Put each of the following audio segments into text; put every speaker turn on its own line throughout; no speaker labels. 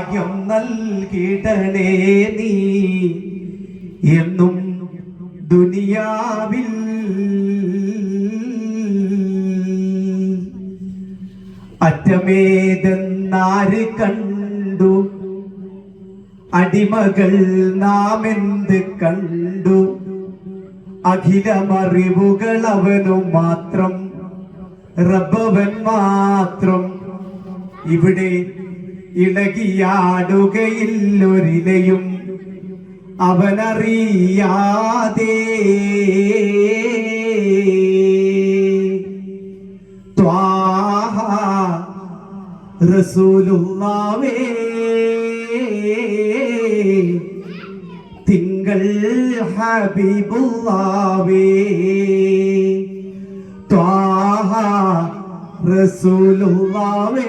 ഭാഗ്യം നൽകിടണേ നീ. എന്നും ദുനിയാവിൽ അറ്റമേതെന്നാര് കണ്ടു? അടിമകൾ നാം എന്ത് കണ്ടു? അഖിലമറിവുകൾ അവനു മാത്രം റബ്ബവൻ മാത്രം. ഇവിടെ ഇളകിയാടുകയില്ലൊരിലയും അവനറിയാതെ. റസൂലുള്ളാവേ തിങ്കൾ ഹബീബുള്ളാവേ. ത്വാഹ റസൂലുള്ളാവേ.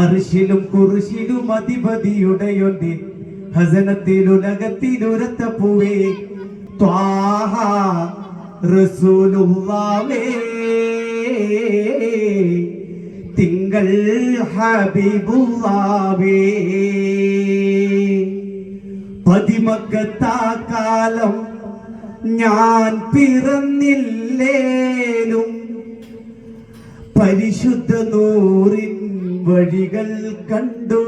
അർഷിലും കുറിശിലും അധിപതിയുടെയൊന്റെ ഹസനത്തിലുലകത്തിലുരത്ത പൂവേ ത്വാഹ റസൂലുള്ളാവേ തിങ്കൾ ഹബിബുള്ളാവേ. പതിമക്കത്താക്കാലം ഞാൻ പിറന്നില്ലേലും പരിശുദ്ധ നൂറിൻ വഴികൾ കണ്ടു.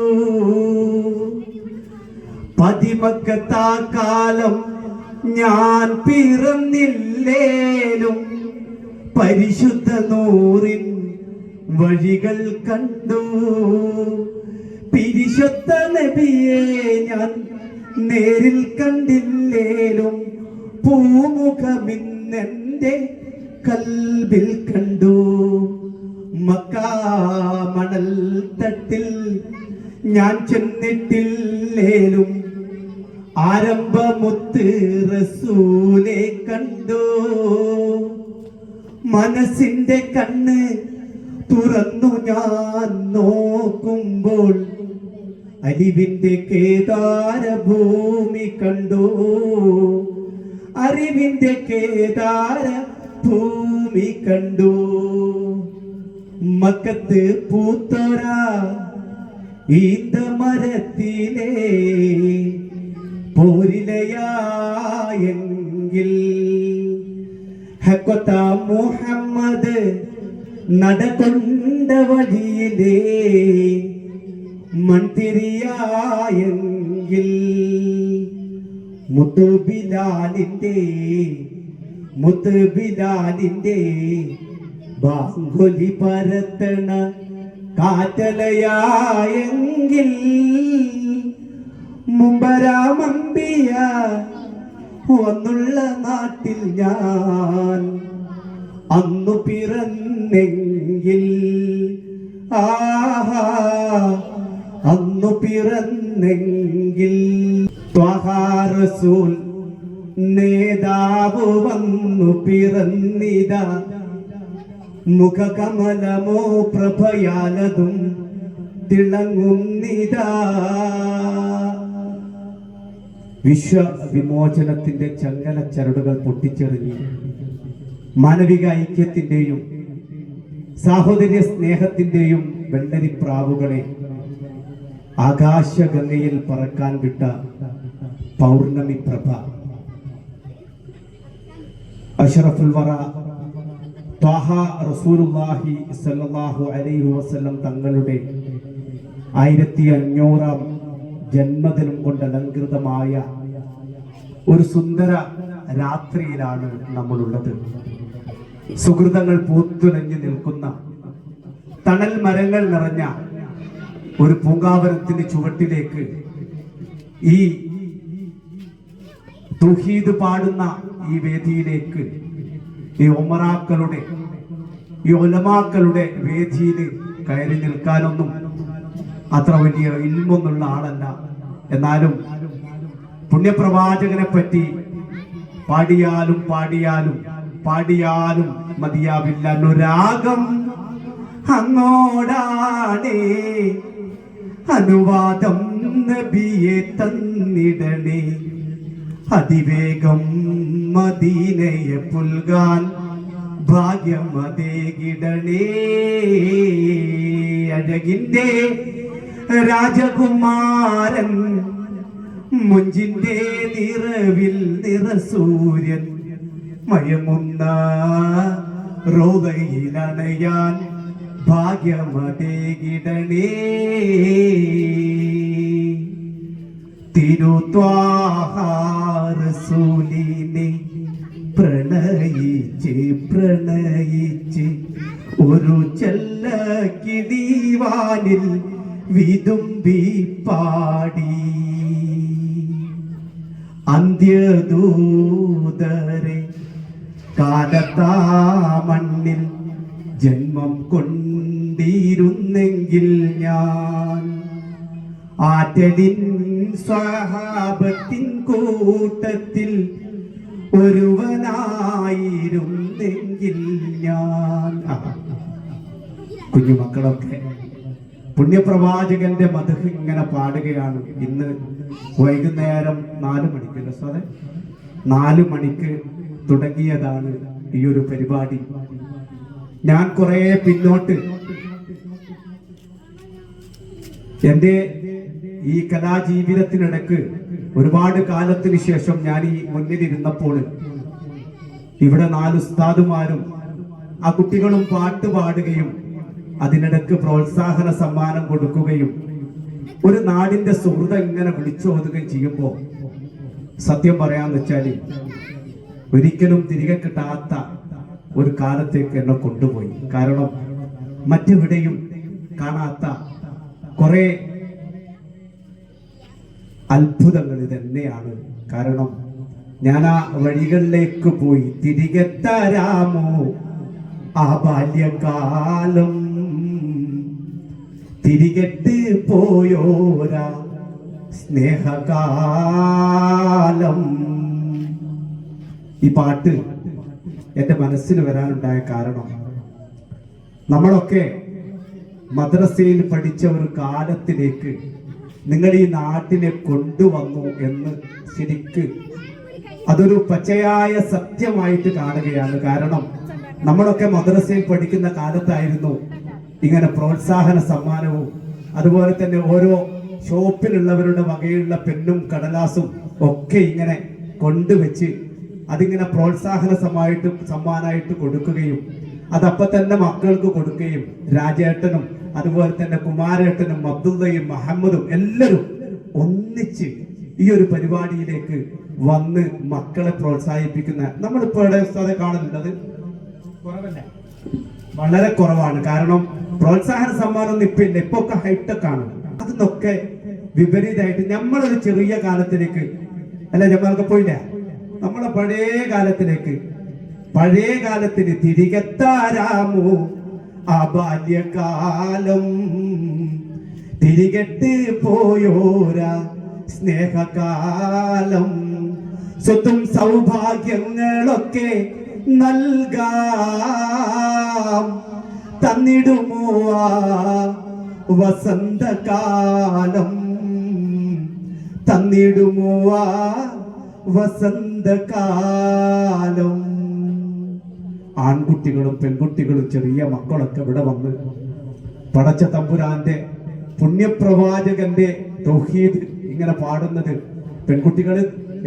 പതിമക്കത്താക്കാലം ഞാൻ പിറന്നില്ലേലും പരിശുദ്ധ നൂറിൻ വഴികൾ കണ്ടു. പിരിശുദ്ധ നബിയെ ഞാൻ നേരിൽ കണ്ടില്ലേലും പൂമുഖമിന്നെന്റെ കൽബിൽ കണ്ടു. മക്കാമണൽ തട്ടിൽ ഞാൻ ചെന്നിട്ടില്ലേലും ആരംഭമുത്ത് റസൂലെ കണ്ടു. മനസ്സിന്റെ കണ്ണ് തുറന്നു ഞാൻ നോക്കുമ്പോൾ അലിവിന്റെ കേദാര ഭൂമി കണ്ടു. അറിവിന്റെ കേദാര ഭൂമി കണ്ടു. മക്കത്ത് പൂത്തോര ഈന്ത മരത്തിലെ പോരിലയായെങ്കിൽ ഹക്കൊത്ത മുഹമ്മദ് നടകൊണ്ട വഴിയിലേ മൺതിരിയായെങ്കിൽ മുത്തുബിലാലിന്റെ മുത്തുബിലാലിന്റെ ബാങ്കുലി പരത്തണ കാറ്റലയായെങ്കിൽ മുമ്പരാമമ്പിയ ഒന്നുള്ള നാട്ടിൽ ഞാൻ അന്നു പിറന്നെങ്കിൽ ആഹാ അന്നു പിറന്നെങ്കിൽ. ത്വഹാറസൂൽ നേതാവ് വന്നു പിറന്നിത. മുഖകമലമോ പ്രഭയാലതും തിളങ്ങുന്നിത. വിശ്വ വിമോചനത്തിന്റെ ചങ്ങല ചരടുകൾ പൊട്ടിച്ചെറിഞ്ഞ് മാനവിക ഐക്യത്തിന്റെയും സാഹോദര്യ സ്നേഹത്തിന്റെയും വെള്ളരിപ്രാവുകളെ ആകാശഗംഗയിൽ പറക്കാൻ വിട്ട പൗർണമി പ്രഭ. അഷറഫുൽ ത്വാഹ റസൂലുള്ളാഹി സല്ലല്ലാഹു അലൈഹി വസല്ലം തങ്ങളുടെ ആയിരത്തി അഞ്ഞൂറാം ജന്മദിനം കൊണ്ട് അലങ്കൃതമായ ഒരു സുന്ദര രാത്രിയിലാണ് നമ്മളുള്ളത്. സുഹൃതങ്ങൾ പൂത്തുലഞ്ഞു നിൽക്കുന്ന തണൽ മരങ്ങൾ നിറഞ്ഞ ഒരു പൂങ്കാവനത്തിന്റെ ചുവട്ടിലേക്ക് ഈ തുഹീദ് പാടുന്ന ഈ വേദിയിലേക്ക് ഈ ഒമറാക്കളുടെ ഈ ഒലമാക്കളുടെ വേദിയിൽ കയറി നിൽക്കാനൊന്നും അത്ര വലിയ ഇൽമൊന്നുള്ള ആളല്ല. എന്നാലും പുണ്യപ്രവാചകനെ പറ്റി പാടിയാലും പാടിയാലും പാടിയാലും മതിയാവില്ല അനുരാഗം അങ്ങോടാണേ. അനുവാദം നബിയെ തന്നിടണേ. അതിവേഗം മദീനയെ പുൽകാൻ ഭാഗ്യമതേകിടണേ അഴകിന്റെ രാജകുമാരൻ മുഞ്ചിന്റെ നിറവിൽ നിറസൂര്യൻ മയമുന്ന റോദയിലണയാൻ ഭാഗ്യമതേകിടണേ. തിരുത്വാഹാരസൂലിനെ പ്രണയിച്ച് പ്രണയിച്ച് ഒരു ചെല്ല കിടീവാനിൽ വിതുമ്പി പാടി. അന്ത്യദൂതരെ കാലത്താ മണ്ണിൽ ജന്മം കൊണ്ടിരുന്നെങ്കിൽ ഞാൻ. ആറ്റലിൻ സ്വഹാപത്തിൻ കൂട്ടത്തിൽ ഒരുവനായിരുന്നെങ്കിൽ ഞാൻ. കുഞ്ഞുമക്കളൊക്കെ പുണ്യപ്രവാചകന്റെ മധു ഇങ്ങനെ പാടുകയാണ്. ഇന്ന് വൈകുന്നേരം നാല് മണിക്ക് സാറേ നാല് മണിക്ക് തുടങ്ങിയതാണ് ഈ ഒരു പരിപാടി. ഞാൻ കുറെ പിന്നോട്ട്. എന്റെ ഈ കലാജീവിതത്തിനിടക്ക് ഒരുപാട് കാലത്തിന് ശേഷം ഞാൻ ഈ മുന്നിലിരുന്നപ്പോൾ ഇവിടെ നാല് ഉസ്താദുമാരും ആ കുട്ടികളും പാട്ട് പാടുകയും അതിനിടക്ക് പ്രോത്സാഹന സമ്മാനം കൊടുക്കുകയും ഒരു നാടിന്റെ സുഹൃത ഇങ്ങനെ വിളിച്ചോതുകയും ചെയ്യുമ്പോൾ സത്യം പറയാന്ന് വെച്ചാൽ ഒരിക്കലും തിരികെ കിട്ടാത്ത ഒരു കാലത്തേക്ക് എന്നെ കൊണ്ടുപോയി. കാരണം മറ്റെവിടെയും കാണാത്ത കുറെ അത്ഭുതങ്ങൾ തന്നെയാണ് കാരണം ഞാൻ ആ വഴികളിലേക്ക് പോയി. തിരികെ തരാമോ ആ ബാല്യകാലം. തിരികെട്ട് പോയോരാ? സ്നേഹകാലം. ഈ പാട്ട് എന്റെ മനസ്സിൽ വരാനുണ്ടായ കാരണം നമ്മളൊക്കെ മദ്രസയിൽ പഠിച്ച ഒരു കാലത്തിലേക്ക് നിങ്ങൾ ഈ നാട്ടിനെ കൊണ്ടുവന്നു എന്ന് ശരിക്ക് അതൊരു പച്ചയായ സത്യമായിട്ട് കാണുകയാണ്. കാരണം നമ്മളൊക്കെ മദ്രസയിൽ പഠിക്കുന്ന കാലത്തായിരുന്നു ഇങ്ങനെ പ്രോത്സാഹന സമ്മാനവും അതുപോലെ തന്നെ ഓരോ ഷോപ്പിലുള്ളവരുടെ വകയുള്ള പെണ്ണും കടലാസും ഒക്കെ ഇങ്ങനെ കൊണ്ടുവച്ച് അതിങ്ങനെ പ്രോത്സാഹന സമായിട്ട് സമ്മാനമായിട്ട് കൊടുക്കുകയും അതപ്പം തന്നെ മക്കൾക്ക് കൊടുക്കുകയും രാജേട്ടനും അതുപോലെ തന്നെ കുമാരേട്ടനും അബ്ദുള്ളയും മുഹമ്മദും എല്ലാവരും ഒന്നിച്ച് ഈ ഒരു പരിപാടിയിലേക്ക് വന്ന് മക്കളെ പ്രോത്സാഹിപ്പിക്കുന്ന നമ്മളിപ്പോൾ ഇവിടെ ഉസ്താദെ കാണുന്നുണ്ട് കുറവല്ല? വളരെ കുറവാണ്. കാരണം പ്രോത്സാഹന സമ്മാനം ഒന്നും ഇപ്പൊ ഇല്ല. ഇപ്പൊ ഒക്കെ ഹൈടെക് ആണ്. അതിനൊക്കെ വിപരീതമായിട്ട് നമ്മളൊരു ചെറിയ കാലത്തിലേക്ക് അല്ല നമ്മളൊക്കെ പോയില്ല നമ്മളെ പഴയ കാലത്തിലേക്ക്. പഴയ കാലത്തിന് തിരികെത്താരാമോ ആ ബാല്യകാലം. തിരികെട്ട് പോയോരാ സ്നേഹകാലം. സ്വത്തും സൗഭാഗ്യങ്ങളൊക്കെ നൽകാം. തന്നിടുമോ വസന്തകാലം? തന്നിടുമോ ആ വസന്തകാലം. ആൺകുട്ടികളും പെൺകുട്ടികളും ചെറിയ മക്കളൊക്കെ ഇവിടെ വന്ന് പടച്ച തമ്പുരാന്റെ പുണ്യപ്രവാചകന്റെ തൗഹീദ് ഇങ്ങനെ പാടുന്നത് പെൺകുട്ടികൾ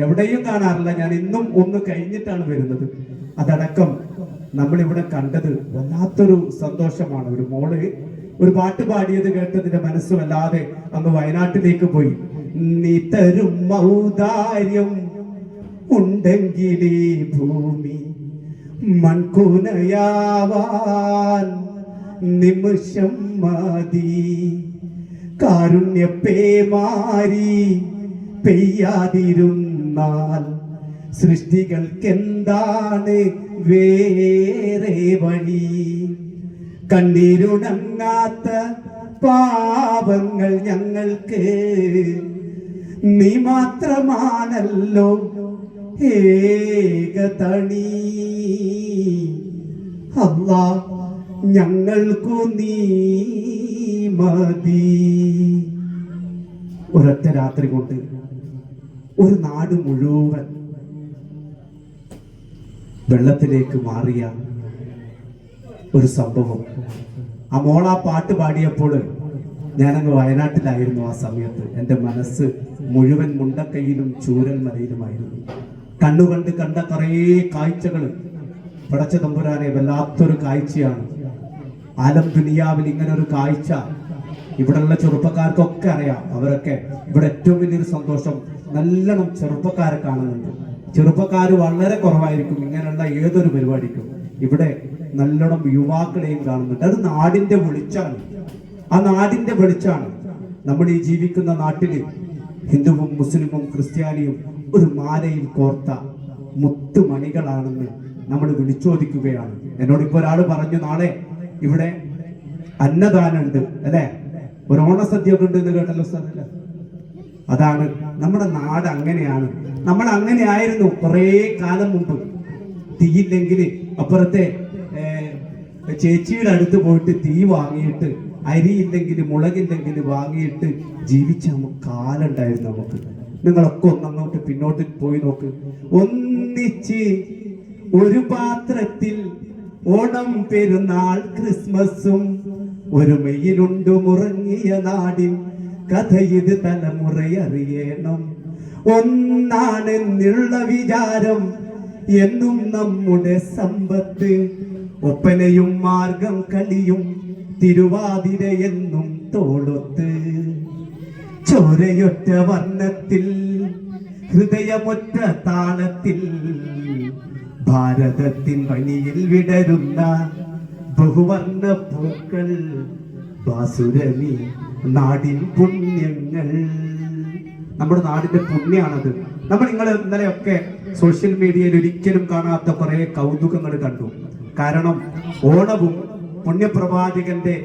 എവിടെയും കാണാറില്ല. ഞാൻ ഇന്നും ഒന്ന് കഴിഞ്ഞിട്ടാണ് വരുന്നത്. അതടക്കം നമ്മൾ ഇവിടെ കണ്ടത് വല്ലാത്തൊരു സന്തോഷമാണ്. ഒരു മോൾ ഒരു പാട്ട് പാടിയത് കേട്ടതിന്റെ മനസ്സുമല്ലാതെ അന്ന് വയനാട്ടിലേക്ക് പോയി. നീ തരും ഔദാര്യം ഈ ഭൂമി മൺകുനയാവാൻ നിമിഷം മതി. കാരുണ്യപ്പേമാരി പെയ്യാതിരുന്നാൽ സൃഷ്ടികൾക്കെന്താണ് വേറെ വഴി? കണ്ണീരുണങ്ങാത്ത പാപങ്ങൾ ഞങ്ങൾക്ക് നീ മാത്രമാണല്ലോ ഏകതണി. അല്ല ഞങ്ങൾക്കു നീ മതി. ഒരൊറ്റ രാത്രി കൊണ്ട് ഒരു നാട് മുഴുവൻ വെള്ളത്തിലേക്ക് മാറിയ ഒരു സംഭവം. ആ ആ പാട്ട് പാടിയപ്പോൾ ഞാനങ്ങ് വയനാട്ടിലായിരുന്നു ആ സമയത്ത്. എന്റെ മനസ്സ് മുഴുവൻ മുണ്ടക്കൈയിലും ചൂരൽ മലയിലുമായിരുന്നു. കണ്ണുകണ്ട് കണ്ട കുറേ കാഴ്ചകൾ പടച്ച തമ്പുരാനെ വല്ലാത്തൊരു കാഴ്ചയാണ്. ആലം ദുനിയാവിൽ ഇങ്ങനെ ഒരു കാഴ്ച ഇവിടെയുള്ള ചെറുപ്പക്കാർക്കൊക്കെ അറിയാം. അവരൊക്കെ ഇവിടെ ഏറ്റവും വലിയൊരു സന്തോഷം നല്ലോണം ചെറുപ്പക്കാരെ കാണുന്നുണ്ട്. ചെറുപ്പക്കാർ വളരെ കുറവായിരിക്കും. ഇങ്ങനെയുള്ള ഏതൊരു പരിപാടിക്കും ഇവിടെ നല്ലോണം യുവാക്കളെയും കാണുന്നുണ്ട്. അത് നാടിന്റെ വെളിച്ചാണ് ആ നാടിന്റെ വെളിച്ചാണ് നമ്മൾ ഈ ജീവിക്കുന്ന നാട്ടിൽ ഹിന്ദുവും മുസ്ലിമും ക്രിസ്ത്യാനിയും ഒരു മാലയിൽ കോർത്ത മുത്തുമണികളാണെന്ന് നമ്മൾ വിളിച്ചോദിക്കുകയാണ്. എന്നോട് ഒരാൾ പറഞ്ഞു നാളെ ഇവിടെ അന്നദാനുണ്ട് അല്ലേ? ഒരു ഓണസദ്യ ഒക്കെ ഉണ്ട് എന്ന് കേട്ടല്ലോ സ്ഥലല്ല അതാണ് നമ്മുടെ നാട് അങ്ങനെയാണ്. നമ്മൾ അങ്ങനെ ആയിരുന്നു കുറേ കാലം മുമ്പ്. തീയില്ലെങ്കിൽ അപ്പുറത്തെ ചേച്ചിയുടെ അടുത്ത് പോയിട്ട് തീ വാങ്ങിയിട്ട് അരിയില്ലെങ്കിൽ മുളകില്ലെങ്കിൽ വാങ്ങിയിട്ട് ജീവിച്ച നമുക്ക് കാലുണ്ടായിരുന്നു നമുക്ക്. നിങ്ങളൊക്കെ ഒന്നങ്ങോട്ട് പിന്നോട്ട് പോയി നോക്ക്. ഒന്നിച്ച് ഒരു പാത്രത്തിൽ ഓണം പെരുന്നാൾ ക്രിസ്മസും ഒരു മെയ്യിലുണ്ട് മുറങ്ങിയ നാടിൻ കഥ ഇത് തലമുറയറിയണം ഒന്നാണെന്നുള്ള വിചാരം എന്നും നമ്മുടെ സമ്പത്ത്. ഒപ്പനയും മാർഗം കളിയും തിരുവാതിര എന്നും തോളൊത്ത് ചോരയൊറ്റ വർണത്തിൽ ഹൃദയമൊറ്റ താളത്തിൽ ഭാരതത്തിൻ പണിയിൽ വിടരുന്ന ബഹുവർണ പൂക്കൾ ബാസുരമി നാടിൻ പുണ്യങ്ങൾ. നമ്മുടെ നാടിന്റെ പുണ്യാണത്. നമ്മൾ നിങ്ങൾ ഇന്നലെയൊക്കെ സോഷ്യൽ മീഡിയയിൽ ഒരിക്കലും കാണാത്ത കുറെ കൗതുകങ്ങൾ കണ്ടു. കാരണം ഓണവും പുണ്യപ്രവാചകന്റെ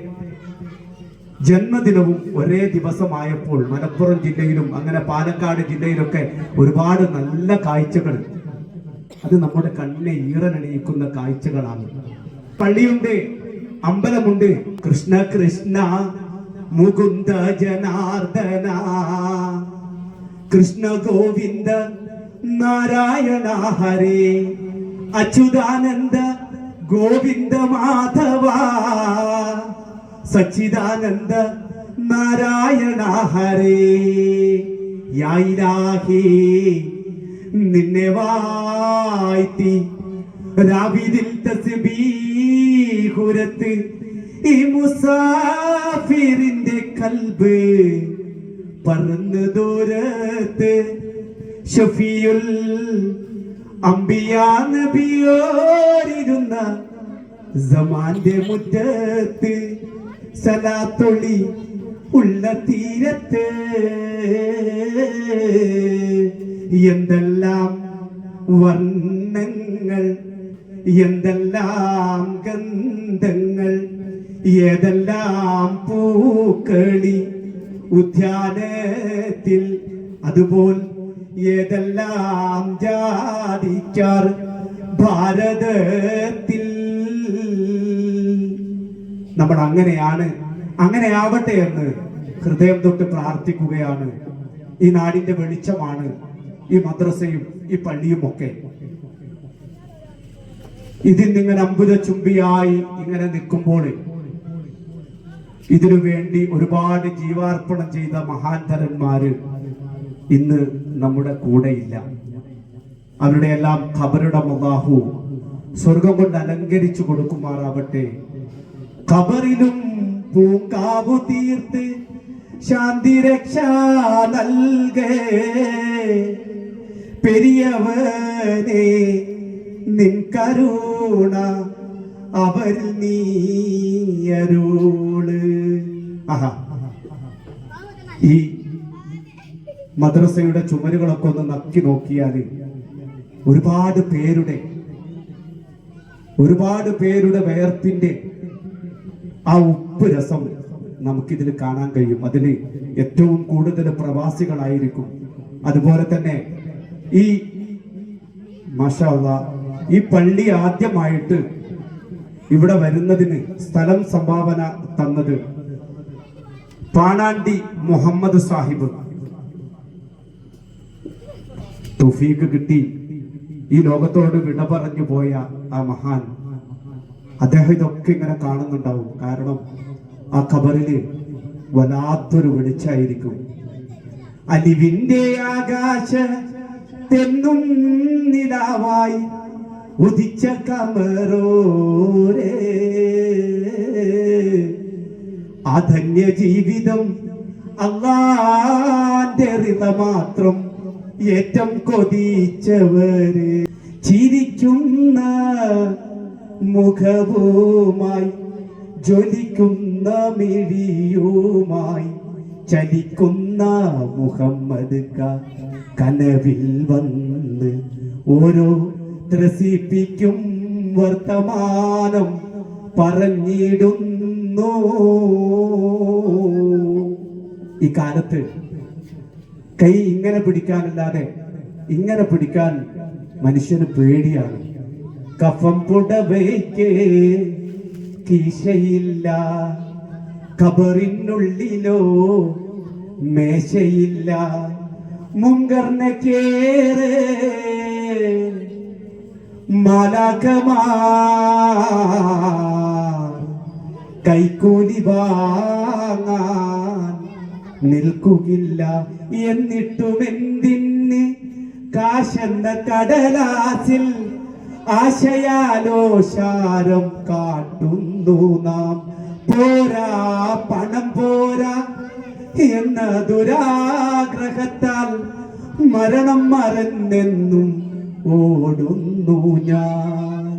ജന്മദിനവും ഒരേ ദിവസമായപ്പോൾ മലപ്പുറം ജില്ലയിലും അങ്ങനെ പാലക്കാട് ജില്ലയിലൊക്കെ ഒരുപാട് നല്ല കാഴ്ചകൾ. അത് നമ്മുടെ കണ്ണിനെ ഈറനണിയിക്കുന്ന കാഴ്ചകളാണ്. പള്ളിയുണ്ട് അമ്പലമുണ്ട്. കൃഷ്ണ കൃഷ്ണ മുകുന്ദ ജനാർദ്ദന കൃഷ്ണ ഗോവിന്ദ നാരായണ ഹരേ അച്യുതാനന്ദ ഗോവിന്ദ മാധവ സച്ചിദാനന്ദ നാരായണ ഹരേ. യായിരാഹി നിന്നെ വാഴ്ത്തി രാവിതിൽ തസ്ബീഹുരത്ത് ഈ മുസാഫിറിന്റെ കൽബ് പറന്ന് ദൂരത്ത് ഷഫിയുൽ അമ്പിയാ നബിയോരിരുന്ന സമാന്റെ മുറ്റത്ത് സലാത്തൊളി ഉള്ള തീരത്ത്. എന്തെല്ലാം വർണങ്ങൾ എന്തെല്ലാം ഗന്ധങ്ങൾ ഏതെല്ലാം പൂക്കളി ഉദ്യാനത്തിൽ അതുപോൽ ഏതെല്ലാം ജാതിക്കാർ ഭാരതത്തിൽ? നമ്മൾ അങ്ങനെയാണ് അങ്ങനെ ആവട്ടെ എന്ന് ഹൃദയം തൊട്ട് പ്രാർത്ഥിക്കുകയാണ്. ഈ നാടിന്റെ വെളിച്ചമാണ് ഈ മദ്രസയും ഈ പള്ളിയും ഒക്കെ ഇതിൽ നിങ്ങൾ അമ്പുത ചുംബിയായി ഇങ്ങനെ നിൽക്കുമ്പോൾ ഇതിനു വേണ്ടി ഒരുപാട് ജീവാർപ്പണം ചെയ്ത മഹാന്തരന്മാര് ഇന്ന് നമ്മുടെ കൂടെയില്ല അവരുടെ എല്ലാം ഖബറുടെ മുഖാഹു സ്വർഗം കൊണ്ട് അലങ്കരിച്ചു കൊടുക്കുമാറാവട്ടെ. ഖബറിലും പൂങ്കാവു തീർത്ത് ശാന്തി രക്ഷ നൽകേ. പെരിയവനെ നിൻ കരുണ അവരിൽ നീയരുൾ മദ്രസയുടെ ചുമരുകളൊക്കെ ഒന്ന് നക്കി നോക്കിയാൽ ഒരുപാട് പേരുടെ ഒരുപാട് പേരുടെ വയർപ്പിന്റെ ആ ഉപ്പ് രസം നമുക്കിതിൽ കാണാൻ കഴിയും. അതിൽ ഏറ്റവും കൂടുതൽ പ്രവാസികളായിരിക്കും. അതുപോലെ തന്നെ ഈ മാഷാ അല്ലാ, ഈ പള്ളി ആദ്യമായിട്ട് ഇവിടെ വരുന്നതിന് സ്ഥലം സംഭാവന തന്നത് പാണാണ്ടി മുഹമ്മദ് സാഹിബ്. തുഫീക്ക് കിട്ടി. ഈ ലോകത്തോട് വിട പറഞ്ഞു പോയ ആ മഹാൻ അദ്ദേഹം ഇതൊക്കെ ഇങ്ങനെ കാണുന്നുണ്ടാവും. കാരണം ആ ഖബറിൽ വല്ലാത്തൊരു വെളിച്ചായിരിക്കും അലിവിന്റെ ആകാശ തെന്നും നിലാവായി ഉദിച്ച കമറോരേ. ജീവിതം അള്ളാന്റെ മാത്രം ഏറ്റം കൊതിച്ചവര് ചിരിക്കുന്ന മുഖവുമായി ജ്വലിക്കുന്ന മിഴിയുമായി ചലിക്കുന്ന മുഹമ്മദ് കനവിൽ വന്ന് ഓരോ ത്രസിപ്പിക്കും വർത്തമാനം പറഞ്ഞിടുന്നു. ഈ കാലത്ത് കൈ ഇങ്ങനെ പിടിക്കാനല്ലാതെ ഇങ്ങനെ പിടിക്കാൻ മനുഷ്യന് പേടിയാണ്. കഫം പുടവയ്ക്ക് കീശയില്ല കബറിനുള്ളിലോ മേശയില്ല മുങ്കർന്ന കേറ് മാലാക്കമാ കൈക്കൂലി വാങ്ങാൻ നിൽക്കുകില്ല എന്നിട്ടും എന്തിന് കാശെന്ന കടലാസിൽ ആശയാലോശാരം കാട്ടുന്നു നാം. പോരാ പണം പോരാ എന്ന ദുരാഗ്രഹത്താൽ മരണം മറന്നെന്നും ഓടുന്നു ഞാൻ.